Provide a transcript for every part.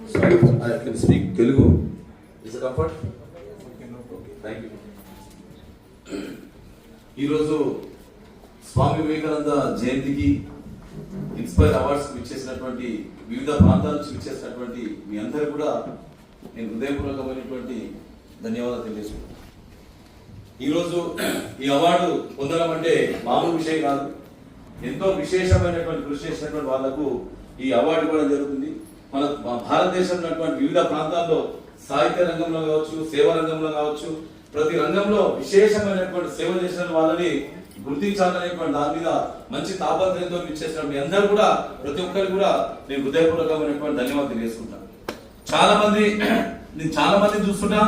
Telugu. Is it comfort? Thank you ఈరోజు స్వామి వివేకానంద జయంతికి inspire awards ఇచ్చేసినటువంటి వివిధ ప్రాంతాల నుంచి ఇచ్చేసినటువంటి మీ అందరూ కూడా నేను హృదయపూర్వకమైనటువంటి ధన్యవాదాలు తెలియజేసుకుంటాను ఈరోజు ఈ అవార్డు పొందడం అంటే మామూలు విషయం కాదు. ఎంతో విశేషమైనటువంటి కృషి చేసినటువంటి వాళ్ళకు ఈ అవార్డు కూడా జరుగుతుంది. మన భారతదేశంలో ఉన్నటువంటి వివిధ ప్రాంతాల్లో సాహిత్య రంగంలో కావచ్చు సేవా రంగంలో కావచ్చు ప్రతి రంగంలో విశేషమైనటువంటి సేవ చేసిన వాళ్ళని గుర్తించాలనేటువంటి దాని మీద మంచి తాపత్రయంతో ఇచ్చేసిన మీ అందరూ కూడా ప్రతి ఒక్కరికి కూడా నేను హృదయపూర్వకమైనటువంటి ధన్యవాదాలు తెలియజేసుకుంటాను. చాలా మంది నేను చాలా మంది చూస్తున్నా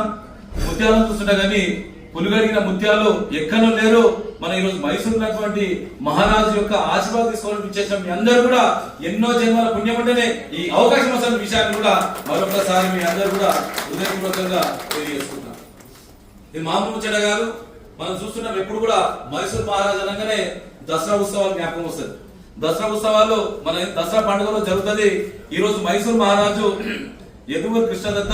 ముత్యాలను చూస్తున్నా కానీ పులుగడిగిన ముత్యాలు ఎక్కడో లేరు. మన ఈరోజు మైసూరు ఉన్నటువంటి మహారాజు యొక్క ఆశీర్వాదం తీసుకోవడం ఇచ్చేసిన మీ అందరూ కూడా ఎన్నో జన్మల పుణ్యం ఉంటేనే ఈ అవకాశం వస్తున్న విషయాన్ని కూడా మరొకసారి మీ అందరూ కూడా హృదయపూర్వకంగా తెలియజేసుకుంటాం ఇది మామూలు ముచ్చట గారు మనం చూస్తున్నాం ఎప్పుడు కూడా మైసూర్ మహారాజు అనగానే దసరా ఉత్సవాలు జ్ఞాపకం వస్తుంది. దసరా ఉత్సవాలు మన దసరా పండుగలో జరుగుతుంది. ఈ రోజు మైసూర్ మహారాజు ఎదుగురు కృష్ణదత్త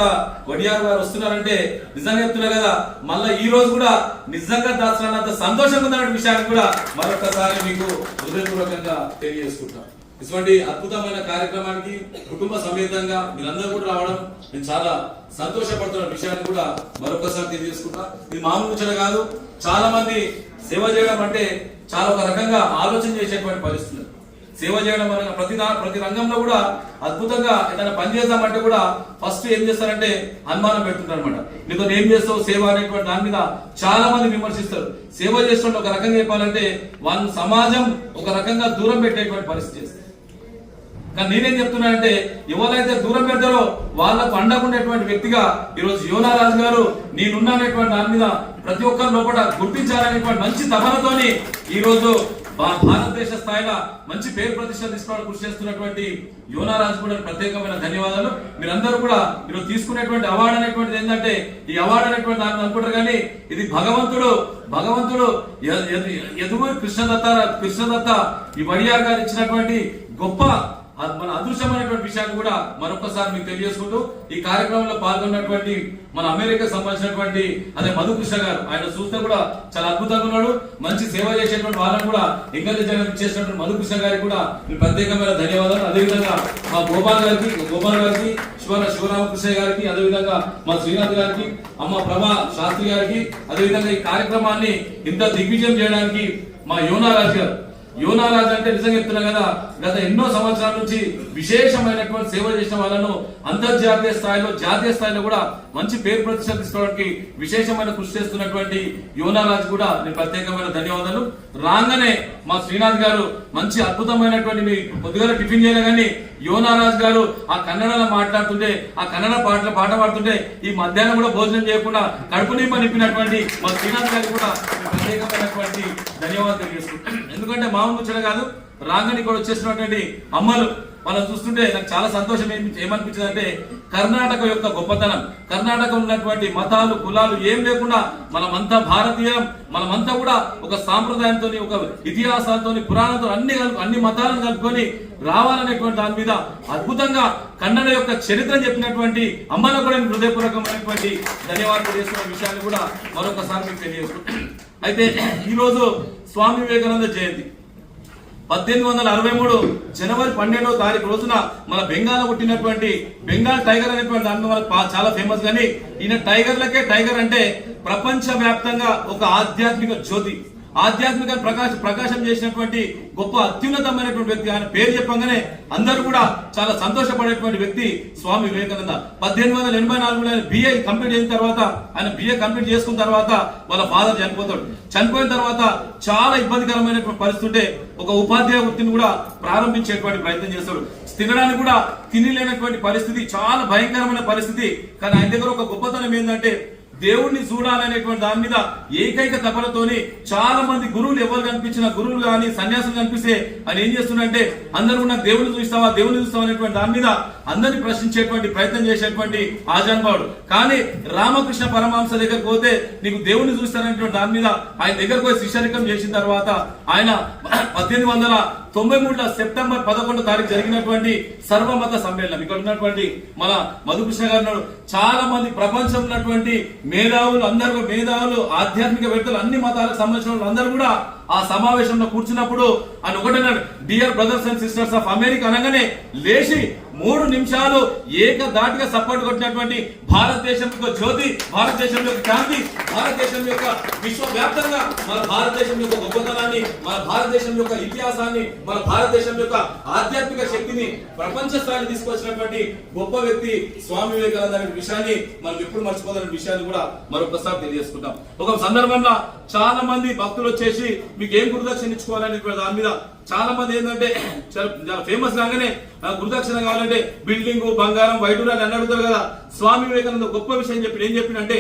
వడియార్ గారు వస్తున్నారంటే నిజంగా చెప్తున్నా కదా మళ్ళా ఈ రోజు కూడా నిజంగా దాచనంత సంతోషంగా ఉందన్న విషయాన్ని కూడా మరొకసారి మీకు హృదయపూర్వకంగా తెలియజేసుకుంటాం ఇటువంటి అద్భుతమైన కార్యక్రమానికి కుటుంబ సమేతంగా మీరందరూ కూడా రావడం నేను చాలా సంతోషపడుతున్న విషయాన్ని కూడా మరొకసారి తెలియజేసుకుంటా ఇది మామూలు ముచ్చట కాదు చాలా మంది సేవ చేయడం అంటే చాలా ఒక రకంగా ఆలోచన చేసేటువంటి పరిస్థితులు. సేవ చేయడం అనగా ప్రతి ప్రతి రంగంలో కూడా అద్భుతంగా ఏదైనా పని చేద్దామంటే కూడా ఫస్ట్ ఏం చేస్తారంటే అనుమానం పెడుతుంటారు అనమాట నీతో ఏం చేస్తావు సేవ అనేటువంటి దాని మీద చాలా మంది విమర్శిస్తారు. సేవ చేస్తుంటే ఒక రకంగా చెప్పాలంటే వాళ్ళ సమాజం ఒక రకంగా దూరం పెట్టేటువంటి పరిస్థితి చేస్తారు కానీ నేనేం చెప్తున్నానంటే ఎవరైతే దూరం పెడతారో వాళ్ళకు అండకుండేటువంటి వ్యక్తిగా ఈరోజు యోనారాజు గారు నేనున్నానేటువంటి దాని మీద ప్రతి ఒక్కరి లోపల గుర్తించాలనేటువంటి మంచి తపనతోని ఈరోజు భారతదేశ స్థాయిలో మంచి పేరు ప్రతిష్టలు తీసుకోవడానికి కృషి చేస్తున్నటువంటి యోనా కూడా ప్రత్యేకమైన ధన్యవాదాలు. మీరందరూ కూడా మీరు తీసుకునేటువంటి అవార్డు అనేటువంటిది ఏంటంటే ఈ అవార్డు అనేటువంటి దాన్ని అనుకుంటారు కానీ ఇది భగవంతుడు భగవంతుడు ఎదుగు కృష్ణదత్త కృష్ణదత్త ఈ వడియార్ గారు ఇచ్చినటువంటి గొప్ప మన అదృశ్యమైనటువంటి విషయాన్ని కూడా మరొకసారి మీకు తెలియజేసుకుంటూ ఈ కార్యక్రమంలో పాల్గొన్నటువంటి మన అమెరికా సంబంధించినటువంటి అదే మధుకృష్ణ గారు. ఆయన చూస్తే కూడా చాలా అద్భుతంగా ఉన్నాడు. మంచి సేవ చేసేటువంటి వాళ్ళని కూడా ఎంకరేజ్ చేయడం చేసినటువంటి మధుకృష్ణ గారికి కూడా మీ ప్రత్యేకమైన ధన్యవాదాలు. అదేవిధంగా మా గోపాల్ గారికి గోపాల్ గారికి శివ శివరామకృష్ణ గారికి అదేవిధంగా మా శ్రీనాథ్ గారికి అమ్మ ప్రభా శాస్త్రి గారికి అదేవిధంగా ఈ కార్యక్రమాన్ని ఇంత దిగ్విజయం చేయడానికి మా యోనా రాజు గారు యోనారాజు అంటే నిజంగా చెప్తున్నా కదా గత ఎన్నో సంవత్సరాల నుంచి విశేషమైనటువంటి సేవ చేసిన వాళ్ళను అంతర్జాతీయ స్థాయిలో జాతీయ స్థాయిలో కూడా మంచి పేరు ప్రతిష్టలు తీసుకోవడానికి విశేషమైన కృషి చేస్తున్నటువంటి యోనారాజు కూడా నేను ప్రత్యేకమైన ధన్యవాదాలు. రాగానే మా శ్రీనాథ్ గారు మంచి అద్భుతమైనటువంటి మీ పొద్దుగాల టిఫిన్ చేయలే కానీ యోనారాజు గారు ఆ కన్నడలో మాట్లాడుతుంటే ఆ కన్నడ పాటలు పాట పాడుతుంటే ఈ మధ్యాహ్నం కూడా భోజనం చేయకుండా కడుపు నింప నింపినటువంటి మా శ్రీనాథ్ గారు కూడా ప్రత్యేకమైనటువంటి ధన్యవాదాలు తెలియజేస్తున్నాను ఎందుకంటే మామూలు ముచ్చట కాదు రాంగని కూడా వచ్చేసినటువంటి అమ్మలు వాళ్ళని చూస్తుంటే నాకు చాలా సంతోషం ఏమి ఏమనిపించింది అంటే కర్ణాటక యొక్క గొప్పతనం. కర్ణాటక ఉన్నటువంటి మతాలు కులాలు ఏం లేకుండా మనమంతా భారతీయం మనమంతా కూడా ఒక సాంప్రదాయంతో ఒక ఇతిహాసాలతో పురాణంతో అన్ని అన్ని మతాలను కలుపుకొని రావాలనేటువంటి దాని మీద అద్భుతంగా కన్నడ యొక్క చరిత్ర చెప్పినటువంటి అమ్మలకు కూడా హృదయపూర్వకమైనటువంటి ధన్యవాదాలు చేస్తున్న విషయాన్ని కూడా మరొకసారి మీకు తెలియజేస్తున్నాను అయితే ఈరోజు స్వామి వివేకానంద జయంతి. పద్దెనిమిది వందల అరవై మూడు జనవరి పన్నెండవ తారీఖు రోజున మన బెంగాల్ పుట్టినటువంటి బెంగాల్ టైగర్ అనేటువంటి దాంట్లో మనకు చాలా ఫేమస్ కానీ ఈయన టైగర్లకే టైగర్ అంటే ప్రపంచ వ్యాప్తంగా ఒక ఆధ్యాత్మిక జ్యోతి. ఆధ్యాత్మిక ప్రకాశ ప్రకాశం చేసినటువంటి గొప్ప అత్యున్నతమైనటువంటి వ్యక్తి ఆయన పేరు చెప్పగానే అందరూ కూడా చాలా సంతోషపడేటువంటి వ్యక్తి స్వామి వివేకానంద. పద్దెనిమిది వందల ఎనభై నాలుగులో ఆయన బిఏ కంప్లీట్ అయిన తర్వాత ఆయన బిఏ కంప్లీట్ చేసుకున్న తర్వాత వాళ్ళ ఫాదర్ చనిపోతాడు. చనిపోయిన తర్వాత చాలా ఇబ్బందికరమైనటువంటి పరిస్థితుంటే ఒక ఉపాధ్యాయ వృత్తిని కూడా ప్రారంభించేటువంటి ప్రయత్నం చేస్తాడు. తినడానికి కూడా తినలేనటువంటి పరిస్థితి చాలా భయంకరమైన పరిస్థితి. కానీ ఆయన దగ్గర ఒక గొప్పతనం ఏంటంటే దేవుణ్ణి చూడాలనేటువంటి దాని మీద ఏకైక తపలతోని చాలా మంది గురువులు ఎవరు కనిపించిన గురువులు కానీ సన్యాసులు కనిపిస్తే ఆయన ఏం చేస్తున్నాడంటే అందరూ ఉన్న దేవుని చూస్తావా దేవుని చూస్తావా అనేటువంటి దాని మీద అందరిని ప్రశ్నించేటువంటి ప్రయత్నం చేసేటువంటి ఆజాన్బావుడు కానీ రామకృష్ణ పరమాంస దగ్గరకు పోతే నీకు దేవుని చూస్తానటువంటి దాని మీద ఆయన దగ్గరకు పోయి శిష్యరికం చేసిన తర్వాత ఆయన పద్దెనిమిది వందల తొంభై మూడులో సెప్టెంబర్ పదకొండో తారీఖు జరిగినటువంటి సర్వమత సమ్మేళనం. ఇక్కడ ఉన్నటువంటి మన మధుకృష్ణ గారు చాలా మంది ప్రపంచంలో ఉన్నటువంటి మేధావులు అందరూ మేధావులు ఆధ్యాత్మిక వ్యక్తులు అన్ని మతాలకు సంబంధించిన వాళ్ళు అందరూ కూడా ఆ సమావేశంలో కూర్చున్నప్పుడు ఆయన ఒకటన్నాడు dear brothers and sisters of America అనగానే లేచి మూడు నిమిషాలు ఏక దాటిగా సపోర్ట్ కొట్టినటువంటి భారతదేశం యొక్క జ్యోతి భారతదేశం యొక్క క్రాంతి భారతదేశం యొక్క విశ్వవ్యాప్తంగా మన భారతదేశం యొక్క గొప్పతనాన్ని మన భారతదేశం యొక్క ఇతిహాసాన్ని మన భారతదేశం యొక్క ఆధ్యాత్మిక శక్తిని ప్రపంచ స్థాయికి తీసుకొచ్చినటువంటి గొప్ప వ్యక్తి స్వామి వివేకానంద అనే విషయాన్ని మనం ఎప్పుడు మర్చిపోదనే విషయాన్ని కూడా మరొకసారి తెలియజేసుకుంటాం. ఒక సందర్భంలో చాలా మంది భక్తులు వచ్చేసి మీకు ఏం గురుదక్షిణ ఇచ్చుకోవాలని దాని మీద చాలా మంది ఏంటంటే చాలా ఫేమస్ కాగానే గురుదక్షిణ కావాలంటే బిల్డింగ్ బంగారం వైడూరాలు అని అడుగుతారు కదా. స్వామి వివేకానంద గొప్ప విషయం చెప్పి ఏం చెప్పినంటే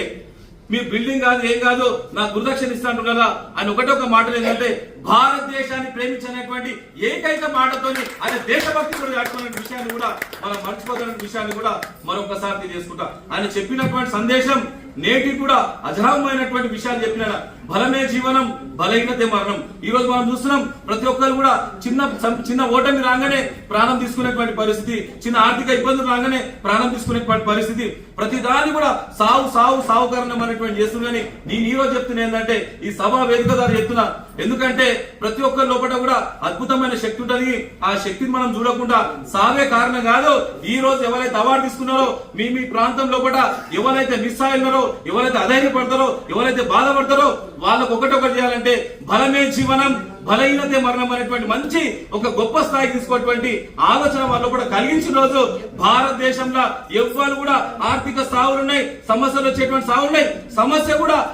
మీ బిల్డింగ్ కాదు ఏం కాదు నాకు గురుదక్షిణ ఇస్తా కదా. ఆయన ఒకటే ఒక మాట ఏంటంటే భారతదేశాన్ని ప్రేమించినటువంటి ఏకైక మాటతో ఆయన దేశభక్తి కూడా దాటుకున్న విషయాన్ని కూడా మనం మర్చిపోతున్న విషయాన్ని కూడా మరొకసారి తెలియజేసుకుంటా ఆయన చెప్పినటువంటి సందేశం నేటి కూడా అజరామైనటువంటి విషయాలు చెప్పినాడు. బలమే జీవనం బలహీనతే మరణం. ఈ రోజు మనం చూస్తున్నాం ప్రతి ఒక్కరు కూడా చిన్న సం- చిన్న ఓటమి రాగానే ప్రాణం తీసుకునేటువంటి పరిస్థితి చిన్న ఆర్థిక ఇబ్బందులు రాగానే ప్రాణం తీసుకునేటువంటి పరిస్థితి. ప్రతి దాన్ని కూడా సావు సావు సావుకరణం అనేటువంటి చేస్తుందని నేను ఈ రోజు చెప్తున్నా ఏంటంటే ఈ సభా వేదిక ద్వారా చెప్తున్నా. ఎందుకంటే ప్రతి ఒక్కరి లోపల కూడా అద్భుతమైన శక్తి ఉంటుంది. ఆ శక్తిని మనం చూడకుండా సావే కారణం కాదు ఈ రోజు ఎవరైతే అవార్డు తీసుకున్నారో మీ మీ ప్రాంతం లోపల ఎవరైతే మిస్ అయినారో ఎవరైతే అధైర్యపడతారో ఎవరైతే బాధపడతారో వాళ్ళకు ఒకటొకటి చేయాలంటే బలమే జీవనం బలహీనతే మరణం అనేటువంటి మంచి ఒక గొప్ప స్థాయికి తీసుకున్నటువంటి ఆలోచన వాళ్ళు కూడా కలిగించిన రోజు భారతదేశంలో ఎవ్వరు కూడా ఆర్థిక సావులు ఉన్నాయి సమస్యలు వచ్చేటువంటి సావులు ఉన్నాయి సమస్య కూడా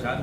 చాలు